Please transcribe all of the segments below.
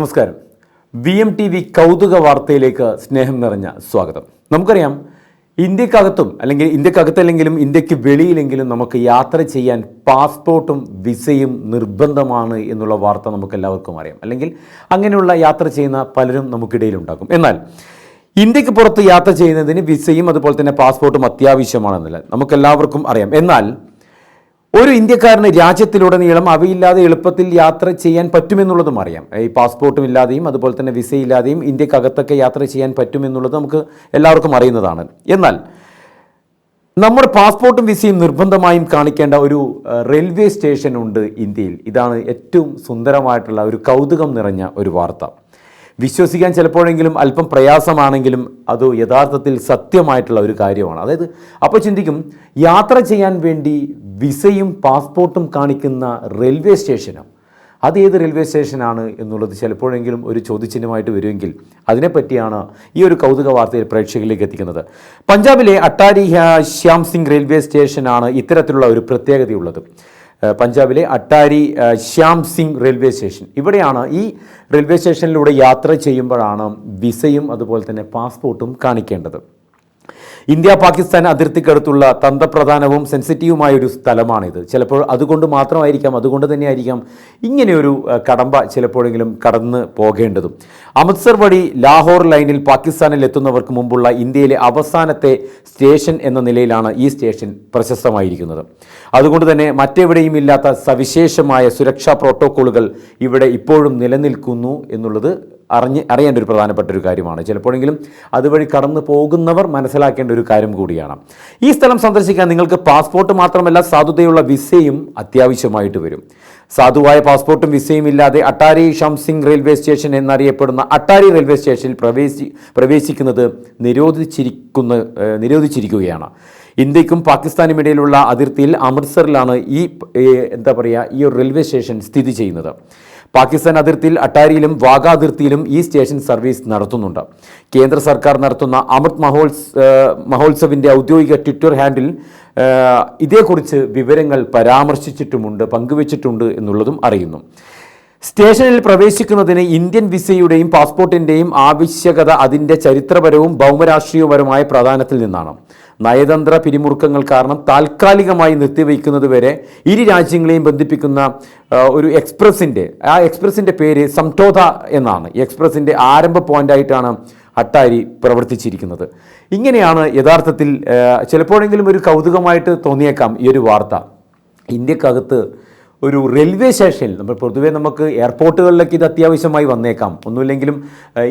നമസ്കാരം. V M T V കൗതുക വാർത്തയിലേക്ക് സ്നേഹം നിറഞ്ഞ സ്വാഗതം. നമുക്കറിയാം ഇന്ത്യക്കകത്തും അല്ലെങ്കിൽ ഇന്ത്യക്കകത്തല്ലെങ്കിലും ഇന്ത്യയ്ക്ക് വെളിയിലെങ്കിലും നമുക്ക് യാത്ര ചെയ്യാൻ പാസ്പോർട്ടും വിസയും നിർബന്ധമാണ് എന്നുള്ള വാർത്ത നമുക്ക് എല്ലാവർക്കും അറിയാം. അല്ലെങ്കിൽ അങ്ങനെയുള്ള യാത്ര ചെയ്യുന്ന പലരും നമുക്കിടയിലുണ്ടാകും. എന്നാൽ ഇന്ത്യയ്ക്ക് പുറത്ത് യാത്ര ചെയ്യുന്നതിന് വിസയും അതുപോലെ തന്നെ പാസ്പോർട്ടും അത്യാവശ്യമാണെന്നില്ല നമുക്കെല്ലാവർക്കും അറിയാം. എന്നാൽ ഒരു ഇന്ത്യക്കാരന് രാജ്യത്തിലുടനീളം അവയില്ലാതെ എളുപ്പത്തിൽ യാത്ര ചെയ്യാൻ പറ്റുമെന്നുള്ളതും അറിയാം. ഈ പാസ്പോർട്ടും ഇല്ലാതെയും അതുപോലെ തന്നെ വിസയില്ലാതെയും ഇന്ത്യക്കകത്തൊക്കെ യാത്ര ചെയ്യാൻ പറ്റുമെന്നുള്ളത് നമുക്ക് എല്ലാവർക്കും അറിയുന്നതാണ്. എന്നാൽ നമ്മുടെ പാസ്പോർട്ടും വിസയും നിർബന്ധമായും കാണിക്കേണ്ട ഒരു റെയിൽവേ സ്റ്റേഷൻ ഉണ്ട് ഇന്ത്യയിൽ. ഇതാണ് ഏറ്റവും സുന്ദരമായിട്ടുള്ള ഒരു കൗതുകം നിറഞ്ഞ ഒരു വാർത്ത. വിശ്വസിക്കാൻ ചിലപ്പോഴെങ്കിലും അല്പം പ്രയാസമാണെങ്കിലും അത് യഥാർത്ഥത്തിൽ സത്യമായിട്ടുള്ള ഒരു കാര്യമാണ്. അതായത് അപ്പോൾ ചിന്തിക്കും യാത്ര ചെയ്യാൻ വേണ്ടി വിസയും പാസ്പോർട്ടും കാണിക്കുന്ന റെയിൽവേ സ്റ്റേഷനും. അത് ഏത് റെയിൽവേ സ്റ്റേഷനാണ് എന്നുള്ളത് ചിലപ്പോഴെങ്കിലും ഒരു ചോദ്യചിഹ്നമായിട്ട് വരുമെങ്കിൽ അതിനെപ്പറ്റിയാണ് ഈ ഒരു കൗതുക വാർത്തയിൽ പ്രേക്ഷകരിലേക്ക് എത്തിക്കുന്നത്. പഞ്ചാബിലെ അട്ടാരി ശ്യാം സിംഗ് റെയിൽവേ സ്റ്റേഷനാണ് ഇത്തരത്തിലുള്ള ഒരു പ്രത്യേകതയുള്ളത്. പഞ്ചാബിലെ അട്ടാരി ശ്യാം സിംഗ് റെയിൽവേ സ്റ്റേഷൻ. ഇവിടെയാണ് ഈ റെയിൽവേ സ്റ്റേഷനിലൂടെ യാത്ര ചെയ്യുമ്പോഴാണ് വിസയും അതുപോലെ തന്നെ പാസ്പോർട്ടും കാണിക്കേണ്ടത്. ഇന്ത്യ പാകിസ്ഥാൻ അതിർത്തിക്കടുത്തുള്ള തന്ത്രപ്രധാനവും സെൻസിറ്റീവുമായ ഒരു സ്ഥലമാണിത്. ചിലപ്പോൾ അതുകൊണ്ട് മാത്രമായിരിക്കാം അതുകൊണ്ട് തന്നെയായിരിക്കാം ഇങ്ങനെയൊരു കടമ്പ ചിലപ്പോഴെങ്കിലും കടന്ന് പോകേണ്ടതും. അമൃത്സർ വഴി ലാഹോർ ലൈനിൽ പാകിസ്ഥാനിൽ എത്തുന്നവർക്ക് മുമ്പുള്ള ഇന്ത്യയിലെ അവസാനത്തെ സ്റ്റേഷൻ എന്ന നിലയിലാണ് ഈ സ്റ്റേഷൻ പ്രശസ്തമായിരിക്കുന്നത്. അതുകൊണ്ട് തന്നെ മറ്റെവിടെയും ഇല്ലാത്ത സവിശേഷമായ സുരക്ഷാ പ്രോട്ടോക്കോളുകൾ ഇവിടെ ഇപ്പോഴും നിലനിൽക്കുന്നു എന്നുള്ളത് അറിഞ്ഞ് അറിയേണ്ട ഒരു പ്രധാനപ്പെട്ട ഒരു കാര്യമാണ്. ചിലപ്പോഴെങ്കിലും അതുവഴി കടന്നു പോകുന്നവർ മനസ്സിലാക്കേണ്ട ഒരു കാര്യം കൂടിയാണ്. ഈ സ്ഥലം സന്ദർശിക്കാൻ നിങ്ങൾക്ക് പാസ്പോർട്ട് മാത്രമല്ല സാധുതയുള്ള വിസയും അത്യാവശ്യമായിട്ട് വരും. സാധുവായ പാസ്പോർട്ടും വിസയും ഇല്ലാതെ അട്ടാരി ഷംസിംഗ് റെയിൽവേ സ്റ്റേഷൻ എന്നറിയപ്പെടുന്ന അട്ടാരി റെയിൽവേ സ്റ്റേഷനിൽ പ്രവേശി പ്രവേശിക്കുന്നത് നിരോധിച്ചിരിക്കുന്ന നിരോധിച്ചിരിക്കുകയാണ്. ഇന്ത്യക്കും പാകിസ്ഥാനും ഇടയിലുള്ള അതിർത്തിയിൽ അമൃത്സറിലാണ് ഈ എന്താ പറയുക ഈ ഒരു റെയിൽവേ സ്റ്റേഷൻ സ്ഥിതി ചെയ്യുന്നത്. പാകിസ്ഥാൻ അതിർത്തിയിൽ അട്ടാരിയിലും വാഗ അതിർത്തിയിലും ഈ സ്റ്റേഷൻ സർവീസ് നടത്തുന്നുണ്ട്. കേന്ദ്ര സർക്കാർ നടത്തുന്ന അമൃത് മഹോത്സ് മഹോത്സവിന്റെ ഔദ്യോഗിക ട്വിറ്റർ ഹാൻഡിൽ ഇതേക്കുറിച്ച് വിവരങ്ങൾ പരാമർശിച്ചിട്ടുമുണ്ട് പങ്കുവച്ചിട്ടുണ്ട് എന്നുള്ളതും അറിയുന്നു. സ്റ്റേഷനിൽ പ്രവേശിക്കുന്നതിന് ഇന്ത്യൻ വിസയുടെയും പാസ്പോർട്ടിന്റെയും ആവശ്യകത അതിന്റെ ചരിത്രപരവും ഭൗമരാഷ്ട്രീയപരമായ പ്രാധാന്യത്തിൽ നിന്നാണ്. നയതന്ത്ര പിരിമുറുക്കങ്ങൾ കാരണം താൽക്കാലികമായി നിർത്തിവെക്കുന്നത് വരെ ഇരു രാജ്യങ്ങളെയും ബന്ധിപ്പിക്കുന്ന ഒരു എക്സ്പ്രസിന്റെ ആ എക്സ്പ്രസിന്റെ പേര് സംഠോധ എന്നാണ്. എക്സ്പ്രസിന്റെ ആരംഭ പോയിന്റായിട്ടാണ് അട്ടാരി പ്രവർത്തിച്ചിരിക്കുന്നത്. ഇങ്ങനെയാണ് യഥാർത്ഥത്തിൽ ചിലപ്പോഴെങ്കിലും ഒരു കൗതുകമായിട്ട് തോന്നിയേക്കാം ഈ ഒരു വാർത്ത. ഇന്ത്യക്കകത്ത് ഒരു റെയിൽവേ സ്റ്റേഷനിൽ നമ്മൾ പൊതുവെ നമുക്ക് എയർപോർട്ടുകളിലേക്ക് ഇത് അത്യാവശ്യമായി വന്നേക്കാം. ഒന്നുമില്ലെങ്കിലും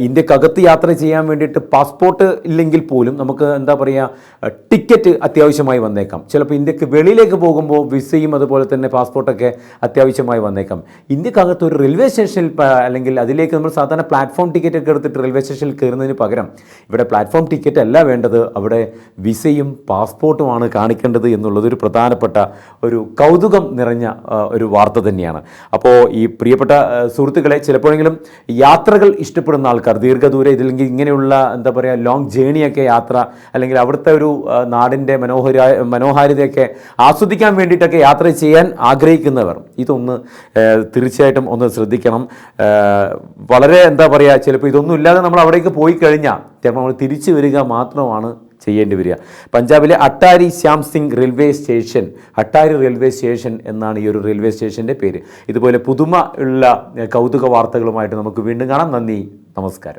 ഇന്ത്യക്കകത്ത് യാത്ര ചെയ്യാൻ വേണ്ടിയിട്ട് പാസ്പോർട്ട് ഇല്ലെങ്കിൽ പോലും നമുക്ക് എന്താ പറയുക ടിക്കറ്റ് അത്യാവശ്യമായി വന്നേക്കാം. ചിലപ്പോൾ ഇന്ത്യയ്ക്ക് വെളിയിലേക്ക് പോകുമ്പോൾ വിസയും അതുപോലെ തന്നെ പാസ്പോർട്ടൊക്കെ അത്യാവശ്യമായി വന്നേക്കാം. ഇന്ത്യക്കകത്ത് ഒരു റെയിൽവേ സ്റ്റേഷനിൽ അല്ലെങ്കിൽ അതിലേക്ക് നമ്മൾ സാധാരണ പ്ലാറ്റ്ഫോം ടിക്കറ്റ് ഒക്കെ എടുത്തിട്ട് റെയിൽവേ സ്റ്റേഷനിൽ കയറുന്നതിന് പകരം ഇവിടെ പ്ലാറ്റ്ഫോം ടിക്കറ്റ് അല്ല വേണ്ടത് അവിടെ വിസയും പാസ്പോർട്ടുമാണ് കാണിക്കേണ്ടത് എന്നുള്ളത് ഒരു പ്രധാനപ്പെട്ട ഒരു കൗതുകം നിറഞ്ഞ ഒരു വാർത്ത തന്നെയാണ്. അപ്പോൾ ഈ പ്രിയപ്പെട്ട സുഹൃത്തുക്കളെ ചിലപ്പോഴെങ്കിലും യാത്രകൾ ഇഷ്ടപ്പെടുന്ന ആൾക്കാർ ദീർഘദൂര ഇതില്ലെങ്കിൽ ഇങ്ങനെയുള്ള എന്താ പറയുക ലോങ് ജേണിയൊക്കെ യാത്ര അല്ലെങ്കിൽ അവിടുത്തെ ഒരു നാടിന്റെ മനോഹര മനോഹാരിതയൊക്കെ ആസ്വദിക്കാൻ വേണ്ടിയിട്ടൊക്കെ യാത്ര ചെയ്യാൻ ആഗ്രഹിക്കുന്നവർ ഇതൊന്ന് തീർച്ചയായിട്ടും ഒന്ന് ശ്രദ്ധിക്കണം. വളരെ എന്താ പറയുക ചിലപ്പോൾ ഇതൊന്നും ഇല്ലാതെ നമ്മൾ അവിടേക്ക് പോയി കഴിഞ്ഞാൽ ചിലപ്പോൾ നമ്മൾ തിരിച്ചു വരിക മാത്രമാണ് ചെയ്യേണ്ടി വരിക. പഞ്ചാബിലെ Attari Shyam Singh railway station Attari railway station എന്നാണ് ഈ ഒരു റെയിൽവേ സ്റ്റേഷന്റെ പേര്. ഇതുപോലെ പുതുമ ഉള്ള കൗതുക വാർത്തകളുമായിട്ട് നമുക്ക് വീണ്ടും കാണാം. നന്ദി നമസ്കാരം.